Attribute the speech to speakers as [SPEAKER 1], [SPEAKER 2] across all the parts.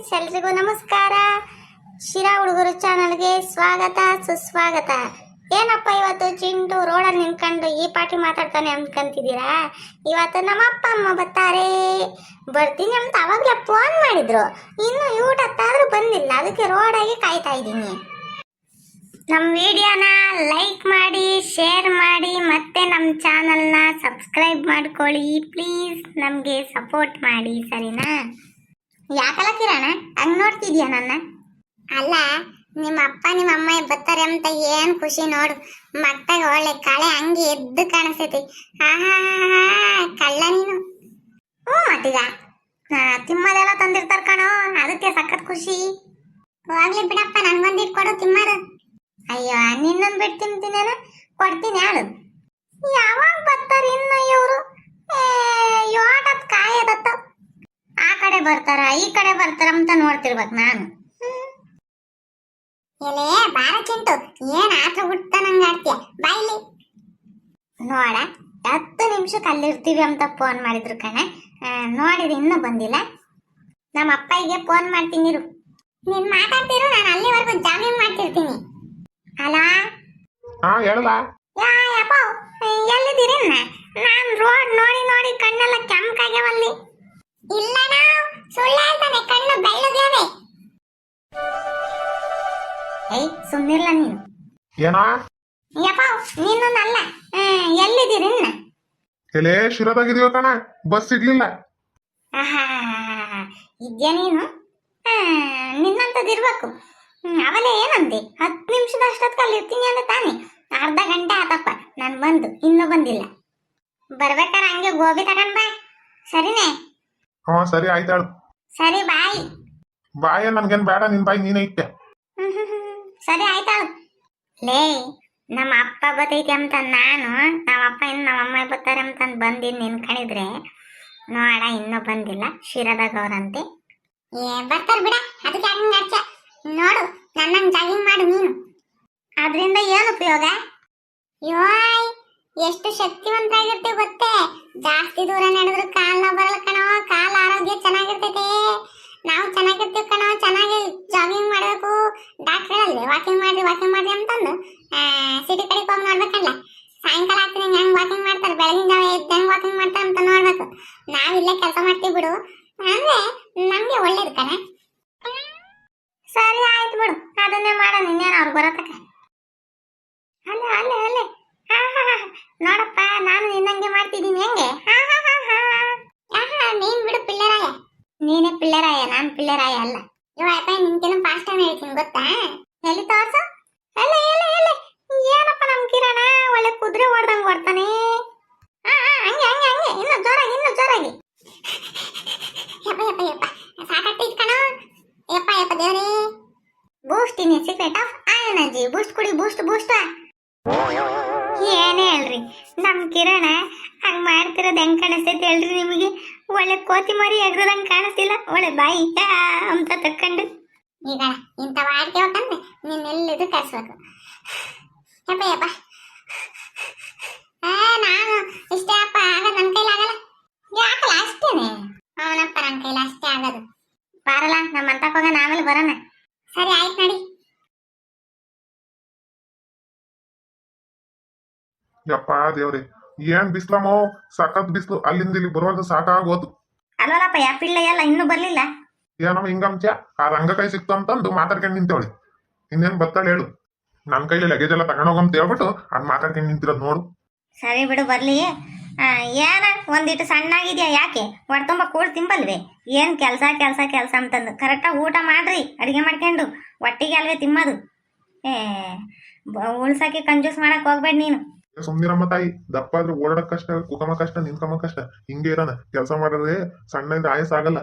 [SPEAKER 1] ಎಲ್ರಿಗೂ ನಮಸ್ಕಾರ. ಶಿರಾ ಹುಡುಗರು ಚಾನಲ್ಗೆ ಸ್ವಾಗತ, ಸುಸ್ವಾಗತ. ಏನಪ್ಪ ಇವತ್ತು ಚಿಂಟು ರೋಡಲ್ಲಿ ನಿಂತ್ಕೊಂಡು ಈ ಪಾಟಿ ಮಾತಾಡ್ತಾನೆ ಅನ್ಕೊಂತಿದ್ದೀರಾ? ಇವತ್ತು ನಮ್ಮ ಅಪ್ಪ ಅಮ್ಮ ಬರ್ತಾರೆ. ಬರ್ತೀನಿ ಅಂತ ಅವಾಗಲೇ ಫೋನ್ ಮಾಡಿದ್ರು. ಇನ್ನು ಊಟಕ್ಕಾದ್ರೂ ಬಂದಿಲ್ಲ. ಅದಕ್ಕೆ ರೋಡಾಗಿ ಕಾಯ್ತಾ ಇದ್ದೀನಿ. ನಮ್ಮ ವಿಡಿಯೋನ ಲೈಕ್ ಮಾಡಿ ಶೇರ್ ಮಾಡಿ, ಮತ್ತೆ ನಮ್ಮ ಚಾನಲ್ನ ಸಬ್ಸ್ಕ್ರೈಬ್ ಮಾಡ್ಕೊಳ್ಳಿ. ಪ್ಲೀಸ್ ನಮಗೆ ಸಪೋರ್ಟ್ ಮಾಡಿ, ಸರಿನಾ? ಯಾಕಲ್ಲ ಹಂಗ್ ನೋಡ್ತಿದ್ಯಾ ನನ್ನ? ಅಲ್ಲ, ನಿಮ್ಮ ಅಪ್ಪ ನಿಮ್ಮ ಅಮ್ಮ ಬರ್ತಾರೆ ಅಂತ ಏನ್ ಖುಷಿ ನೋಡು. ಮತ್ತಾಗ ಒಳ್ಳೆ ಕಳೆ ಹಂಗೆ ಎದ್ದು ಕಾಣಿಸ್ತೈತಿ. ಕಳ್ಳ ನೀನು. ಹ್ಞೂ ಮತ್ತೀಗ. ತಿಮ್ಮದೆಲ್ಲ ತಂದಿರ್ತಾರ ಕಣೋ, ಅದಕ್ಕೆ ಸಖತ್ ಖುಷಿ. ಹೋಗ್ಲಿ ಬಿಡಪ್ಪ, ನನ್ಗೊಂದು ಕೊಡು ತಿಮ್ಮದು. ಅಯ್ಯೋ ನಿನ್ನೊಂದು ಬಿಟ್ಟು ತಿಂತೀನಿ ಕೊಡ್ತೀನಿ ಹೇಳು ಯಾವಾಗ ಬರ್ತಾರೆ ಇನ್ನು ಇವರು? ಯೋಟತ್ ಕಾಯದತ್ತ. ಆ ಕಡೆ ಬರ್ತಾರ ಈ ಕಡೆ ಬರ್ತಾರ ಅಂತ ನೋಡ್ತಿರ್ಬೇಕು ನಾನು. ಎಲೆ ಬಾರ ಚಿಂಟು ಏನ್ ಆತ್ರ ಹುಟ್ಟ ನಂಗೆ ಆಡ್ತೀಯ? ಬಾಯ್ಲಿ ನೋಡ ಹತ್ತು ನಿಮಿಷಕ್ಕೆ ಅಲ್ಲಿರ್ತೀವಿ ಅಂತ ಫೋನ್ ಮಾಡಿದ್ರು ಕಣೆ. ಆ, ಇನ್ನು ಇನ್ನೂ ಬಂದಿಲ್ಲ. ನಮ್ಮ ಅಪ್ಪಗೆ ಫೋನ್ ಮಾಡ್ತೀನಿ ಇರು. ನೀನ್ ಮಾತಾಡ್ತಿರು ನಾನು ಅಲ್ಲಿವರೆಗೂ ಜಾಮೀನ್ ಮಾಡ್ತಿರ್ತೀನಿ. ಅಲ್ಲ
[SPEAKER 2] ಹಾ ಹೇಳಲ್ಲ
[SPEAKER 1] ಯಾ ಯಪ್ಪ ಎಲ್ಲಿದ್ದೀರಿ ನಾನು ರೋಡ್ ನೋಡಿ ನೋಡಿ ಕಣ್ಣೆಲ್ಲ ಕೆಂಪಾಗ್ಯಾವಲ್ಲಿ. ಇಲ್ಲಣ್ಣ ಸುಳ್ಳು ಹೇಳ್ತಾನೆ ಕಣ್ಣು ಬೆಳ್ಳಗ್ಯಾವೆ ಏಯ್ ಸುಮ್ಮನಿಲ್ಲ ನೀನು.
[SPEAKER 2] ಏನಾ?
[SPEAKER 1] ಯಪ್ಪ ನೀನೊಂದಲ್ಲ ಎಲ್ಲಿದ್ದೀರಿ
[SPEAKER 2] ಎಲೆ ಶಿರದಾಗಿದೀವ ಕಣ? ಬಸ್ ಸಿಗ್ಲಿಲ್ಲ
[SPEAKER 1] ಇದ್ಯಾ ನೀನು? ಹ್ಮ್, ಅವಲೇ ಏನಂತೆ ಹತ್ತು ನಿಮಿಷದ ಅಷ್ಟೊತ್ತಿಗೆ ಅಲ್ಲಿ ಇರ್ತೀನಿ ಅಂದ್ರೆ ತಾನೆ. ಅರ್ಧ ಗಂಟೆ ಆತಪ್ಪ ನಾನು ಬಂದು ಇನ್ನೂ ಬಂದಿಲ್ಲ. ಬರ್ಬೇಕಾರೆ ಹಂಗೆ ಗೋಬಿ ತಗೊಂಡ್ ಬಾ. ಸರಿನೇ?
[SPEAKER 2] ಹಾ ಸರಿ ಆಯ್ತಾಳು
[SPEAKER 1] ಸರಿ ಬಾಯ್.
[SPEAKER 2] ಬಾಯ ನನ್ಗೇನ್ ಬೇಡ ನಿನ್ ಬಾಯಿ ನೀನೇ ಇಟ್ಟೆ.
[SPEAKER 1] ಸರಿ ಆಯ್ತಾಳು ಲೇ ನಮ್ಮ ಅಪ್ಪ ಬತ್ತೈತಿ ಅಂತ ನಾನು ನಮ್ಮ ಅಪ್ಪ ಇನ್ನು ನಮ್ಮ ಅಮ್ಮ ಬತ್ತಾರೆ ಅಂತ ಬಂದಿದ್ದು ನಿನ್ಕಣಿದ್ರೆ ನೋಡ ಇನ್ನೂ ಬಂದಿಲ್ಲ. ಶಿರದಾಗ ಅವರಂತೆ ಏ ಬರ್ತಾರ ಬಿಡ ಅದಕ್ಕೆ ಹಂಗ ನೋಡು ನನ್ನ ಜಾಗಿಂಗ್ ಮಾಡು ನೀನು. ಅದರಿಂದ ಏನು ಉಪಯೋಗ? ಯೋಯ್ ಎಷ್ಟು ಶಕ್ತಿವಂತರಾಗಿರ್ತೀವಿ ಗೊತ್ತೇ? ಜಾಸ್ತಿ ದೂರ ನಡೆದ್ರು ಕಾಲ್ ನೋವು ಬರಲ್ಲ ಕಣೋ, ಕಾಲ್ ಆರೋಗ್ಯ ಚೆನ್ನಾಗಿರ್ತೈತೆ. ನಾವು ಚೆನ್ನಾಗಿರ್ತೀವಿ ಕಣೋ, ಚೆನ್ನಾಗಿ ಜಾಗಿಂಗ್ ಮಾಡಬೇಕು. ಡಾಕ್ಟರ್ ಹೇಳಲ್ವೇ ವಾಕಿಂಗ್ ಮಾಡ್ರಿ ವಾಕಿಂಗ್ ಮಾಡ್ರಿ ಅಂತಂದು ಸಿಟಿ ಕಡೆ ಹೋಗಿ ನೋಡ್ಬೇಕಲ್ಲ. ಸಾಯಂಕಾಲ ಆಗ್ತೀನಿ ಹೆಂಗ್ ವಾಕಿಂಗ್ ಮಾಡ್ತಾರೆ? ಬೆಳಗಿನ ಜಾವ ಎದ್ದು ಹೆಂಗ್ ವಾಕಿಂಗ್ ಮಾಡ್ತಾರೆ ಅಂತ ನೋಡ್ಬೇಕು. ನಾವು ಇಲ್ಲೇ ಕೆಲಸ ಮಾಡ್ತೀವಿ ಬಿಡು. ಅಂದ್ರೆ ನಮ್ಗೆ ಒಳ್ಳೇದು ಕಣ. ಸರಿ, ಆಯ್ತು ಬಿಡು. ಅದನ್ನೇ ಮಾಡೋಣ, ಇನ್ನೇನು ಅವ್ರು ಬರತಕ್ಕ ಅಲ್ಲ ಅಲ್ಲ ಅಲ್ಲೇ ಹಾ ಹಾ ಹಾ ನೋಡಪ್ಪ ನಾನು ನಿನ್ನಂಗೆ ಮಾಡ್ತಿದ್ದೀನಿ ಹೆಂಗೆ ಹಾ ಹಾ ಹಾ ಹಾ ಆಹಾ ನೀನ್ ಬಿಡು ಪಿಳ್ಳರಾಯ ಪಿಳ್ಳರಾಯ ನಾನ್ ಪಿಳ್ಳರಾಯ ಅಲ್ಲ. ಇವಪ್ಪ ನಿನ್ಕಿನ ಫಾಸ್ಟ್ ಟೈಮ್ ಹೇಳ್ತೀನಿ, ಗೊತ್ತಾ? ಎಲ್ಲಿ ತೋರ್ಸು? ಎಲ್ಲ ಎಲ್ಲ ಎಲ್ಲ? ಏನಪ್ಪ ನಮ್ ಕಿರಣ? ಒಳ್ಳೆ ಕುದುರೆ ಹೊಡ್ದಂಗ್ ಹೊಡ್ತಾನೆ ಹಾ ಹಂಗೆ ಹಂಗೆ ಹಂಗೆ. ಇನ್ನು ಜೋರಾಗಿ ಇನ್ನು ಜೋರಾಗಿ. ಯಪ್ಪ ಯಪ್ಪ ಯಪ್ಪ. ಸಾಕಾಗ್ತೈತ್ ಕಣ. ಯಪ್ಪ ಯಪ್ಪ ದೇವ್ರೇ. Boost in secret of energy Boost ಕುಡಿ ಬೂಸ್ಟ್ ಬೂಸ್ಟ್ ಏನೇ ಹೇಳ್ರಿ ನಮ್ ಕಿರಣ ಹಂಗ್ ಮಾಡ್ತಿರೋದು ಹೆಂಗ್ ಕಾಣಿಸ್ತೈತೆ ಹೇಳ್ರಿ ನಿಮಗೆ? ಒಳ್ಳೆ ಕೋತಿ ಮರಿ ಎಗ್ರದಂಗ್ ಕಾಣಿಸ್ತಿಲ್ಲ. ಒಳ್ಳೆ ಬಾಯಿ ಅಂತ ತಕ್ಕೊಂಡು. ಈಗ ಇಂತ ಆಡ್ತೇವಕ್ಕಂದ್ರೆ ನಿನ್ನೆಲ್ಲಿದು ಕರ್ಸ್ಬೇಕು. ಯಪ್ಪ ಯಪ್ಪ. ನಾನು ಇಷ್ಟೇ ಅಪ್ಪ ಆಗ ನನ್ನ ಕೈಲಿ ಆಗಲ್ಲ ಯಾಕಲ್ಲ ಅಷ್ಟೇನೆ ಅವನಪ್ಪ ನನ್ನ ಕೈಲಿ ಅಷ್ಟೇ ಆಗೋದು ಬಾರಲ್ಲ ನಮ್ಮ ಅಂತಕ್ ಹೋಗೋಣ ಆಮೇಲೆ ಬರೋಣ ಸರಿ ಆಯ್ತು ನಡಿ
[SPEAKER 2] ಯಪ್ಪ ದೇವ್ರಿ ಏನ್ ಬಿಸ್ಲಮೋ ಸಖತ್ ಬಿಸ್ಲು ಅಲ್ಲಿಂದ ಇಲ್ಲಿ ಬರುವಾಗ ಸಾಕಾಗೋದು.
[SPEAKER 1] ಅಲ್ವಲ್ಲಪ್ಪ ಯಾ ಪಿಳ್ಳ ಎಲ್ಲ ಇನ್ನೂ ಬರ್ಲಿಲ್ಲ?
[SPEAKER 2] ಏನಮ್ಮ ಹಿಂಗಂಚ ಆ ರಂಗ ಕೈ ಸಿಕ್ತು ಅಂತಂದು ಮಾತಾಡ್ಕೊಂಡು ನಿಂತವಳಿ. ಇನ್ನೇನ್ ಬರ್ತಾಳೆ ಹೇಳು. ನನ್ನ ಕೈಲಿ ಲಗೇಜ್ ಎಲ್ಲ ತಗೊಂಡೋಗಂತ ಹೇಳ್ಬಿಟ್ಟು ಅದ್ ಮಾತಾಡ್ಕೊಂಡು ನಿಂತಿರೋದು ನೋಡು.
[SPEAKER 1] ಸರಿ ಬಿಡು ಬರ್ಲಿ. ಆ, ಏನ? ಒಂದಿಟ್ಟು ಸಣ್ಣಾಗಿದ್ಯಾ ಯಾಕೆ? ಹೊಡ್ತುಂಬ ಕೂಡ್ ತಿಂಬಲ್ವೇ? ಏನ್ ಕೆಲ್ಸ ಕೆಲಸ ಕೆಲಸ ಅಂತಂದು. ಕರೆಕ್ಟಾಗಿ ಊಟ ಮಾಡ್ರಿ ಅಡಿಗೆ ಮಾಡ್ಕೊಂಡು. ಒಟ್ಟಿಗೆ ಅಲ್ವೇ ತಿಮ್ಮದು. ಏ ಬ- ಉಳ್ಸಕ್ಕೆ ಕಂಜೂಸ್ ಮಾಡಕ್ ಹೋಗ್ಬೇಡ ನೀನು.
[SPEAKER 2] ಸುಮ್ನಿರಮ್ಮ ತಾಯಿ ದಪ್ಪ ಆದ್ರೆ ಓಡಾಡಕ್ ಕಷ್ಟ ಕುಕಮ ಕಷ್ಟ ನಿಂತ್ಕಮ ಕಷ್ಟ ಹಿಂಗೆ ಇರೋಣ. ಕೆಲಸ ಮಾಡಿದ್ರೆ ಸಣ್ಣ ಇದ್ರೆ ಆಯಸ್ ಆಗಲ್ಲ.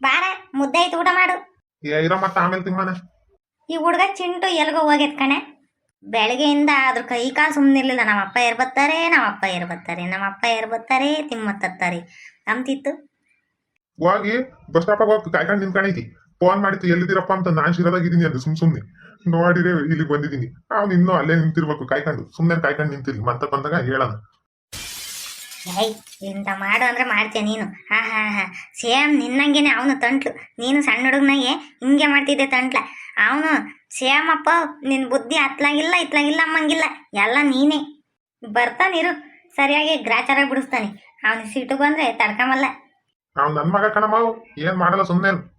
[SPEAKER 1] ಬಾರ ಮುದ್ದೆ ಐತೆ ಊಟ ಮಾಡು.
[SPEAKER 2] ಏ ಇರೋ ಮತ್ತೆ ಆಮೇಲೆ ತಿಮ್ಮನ
[SPEAKER 1] ಈ ಹುಡುಗ ಚಿಂಟು ಎಲ್ಗೋ ಹೋಗ್ಯತ್ ಕಣೆ. ಬೆಳಗ್ಗೆಯಿಂದ ಅದ್ರ ಕೈ ಕಾಲು ಸುಮ್ಮನಿರ್ಲಿಲ್ಲ ನಮ್ಮ ಅಪ್ಪ ಏರ್ ಬರ್ತಾರೆ ನಮ್ಮ ಅಪ್ಪ ಏರ್ ಬರ್ತಾರೆ ನಮ್ಮ ಅಪ್ಪ ಏರ್ ಬರ್ತಾರೆ ತಿಮ್ಮತ್ತತ್ತಾರೆ ಅಂತಿತ್ತು.
[SPEAKER 2] ಹೋಗಿ ಬಸ್ ಸ್ಟಾಪ್ ಹೋಗಿ ಕಾಯ್ಕೊಂಡು ನಿಂತ್ಕೊಂಡೈತಿ ಫೋನ್ ಮಾಡಿತ್ತು ಎಲ್ಲಿದ್ದೀರಪ್ಪ ಅಂತ ನಾನು ಶಿರದಾಗಿದ್ದೀನಿ ಅಂತ ಸುಮ್ ಸುಮ್ನೆ. ನೋಡಿದ್ರೆ ಇಲ್ಲಿ ಬಂದಿದ್ದೀನಿ. ಅವ್ನು ಇನ್ನೂ ಅಲ್ಲೇ ನಿಂತಿರ್ಬೇಕು ಕಾಯ್ಕೊಂಡು. ಸುಮ್ಮನೆ ಕಾಯ್ಕೊಂಡು ನಿಂತಿರ್ಲಿ. ಮತ್ತೆ ಬಂದಾಗ ಹೇಳೋಣ.
[SPEAKER 1] ಏಯ್ ಇಂಥ ಮಾಡು ಅಂದ್ರೆ ಮಾಡ್ತೀಯ ನೀನು. ಹಾ ಹಾ ಹಾ. ಸೇಮ್ ನಿನ್ನಂಗೆನೆ ಅವನು ತಂಟ್ಲು. ನೀನು ಸಣ್ಣ ಹುಡುಗನಾಗೆ ಹಿಂಗೆ ಮಾಡ್ತಿದ್ದೆ ತಂಟ್ಲ. ಅವನು ಸೇಮ್ ಅಪ್ಪ ನಿನ್ನ ಬುದ್ಧಿ ಅತ್ಲಾಗಿಲ್ಲ ಇತ್ಲಾಗಿಲ್ಲ ಅಮ್ಮಂಗಿಲ್ಲ. ಎಲ್ಲ ನೀನೇ. ಬರ್ತಾನಿರು ಸರಿಯಾಗಿ ಗ್ರಾಚಾರ ಬಿಡಿಸ್ತಾನೆ. ಅವನು ಸಿಟ್ಟು ಬಂದ್ರೆ ತಡ್ಕಮಲ್ಲ
[SPEAKER 2] ಅವ್ನು ನನ್ನ ಮಗ ಕಣಮ್ಮ. ಏನ್ ಮಾಡಲ್ಲ ಸುಮ್ಮನೆ